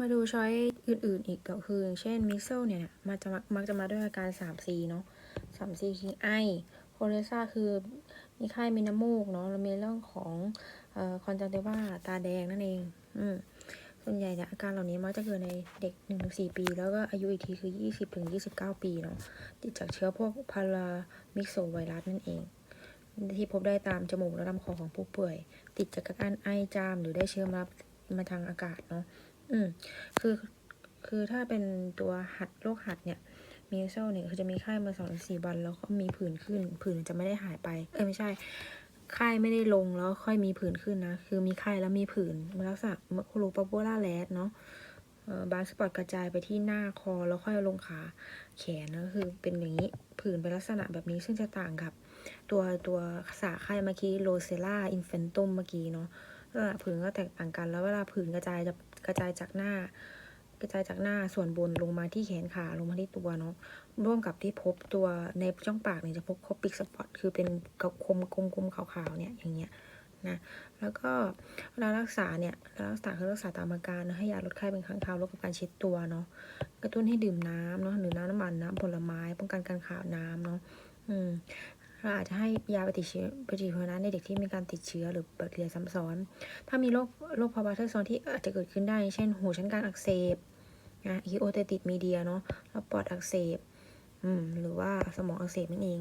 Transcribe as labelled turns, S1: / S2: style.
S1: มาดูช้อยอื่นๆอีกก็คือเช่นมิเซลเนี่ยมาจะมักจะมาด้วยอาการ 3C เนาะ 3C คือไอโคเรซ่าคือมีไข้มีน้ำมูกเนาะแล้วมีเรื่องของออคอนจังเทว่าตาแดงนั่นเองอืมส่วนใหญ่เนี่ยอาการเหล่านี้มักจะเกิดในเด็ก1-4ปี แล้วก็อายุอีกทีคือ20-29ปีเนาะติดจากเชื้อพวกพารามิกโซไวรัสนั่นเอง ที่พบได้ตามจมูกและลำคอของผู้ป่วย ติดจากการไอจามหรือได้เชื้อมามาทางอากาศเนาะอืมคือคือถ้าเป็นตัวหัดโรคหัดเนี่ยมีเซลเนี่ยคือจะมีไข้มาสองถึงสี่วัน แล้วก็มีผื่นขึ้น ผื่นจะไม่ได้หายไป เออไม่ใช่ไข้ไม่ได้ลงแล้วค่อยมีผื่นขึ้นนะ คือมีไข้แล้วมีผื่นมันลักษณะโคโลปาโปล่าแลสเนาะเอ่อบางสปอตกระจายไปที่หน้าคอแล้วค่อยลงขาแขนนะคือเป็นอย่างนี้ ผื่นเป็นลักษณะแบบนี้ซึ่งจะต่างกับ ตัวตัวสาไข้เมื่อกี้โรเซล่าอินเฟนตุมเมื่อกี้เนาะลักษณะผื่นก็แตกต่างกันแล้วเวลาผื่นกระจายจะกระจายจากหน้า กระจายจากหน้าส่วนบนลงมาที่แขนขาลงมาที่ตัวเนาะร่วมกับที่พบตัวในช่องปากเนี่ยจะพบคอปิกสปอตคือเป็นกคมกลมๆขาวๆเนี่ยอย่างเงี้ย นะแล้วก็เวลารักษาเนี่ยเวลารักษาคือรักษาตามอาการนะให้ยาลดไข้เป็นครั้งคราวลดกับการเช็ดตัวเนาะกระตุ้นให้ดื่มน้ำเนาะหรือน้ำน้ำมันน้ำผลไม้ ป้องกันการขาดน้ำเนาะอืมเราอาจจะให้ยาปฏิชีปฏิชีวนะในเด็กที่มีการติดเชื้อหรือแบคทีเรียซ้ำซ้อน ถ้ามีโรคโรคภาวะแทรกซ้อนที่อาจจะเกิดขึ้นได้ เช่น หูชั้นกลางอักเสบนะอีโอเตติดมีเดียเนาะแล้วปอดอักเสบ อืม หรือว่าสมองอักเสบนั่นเอง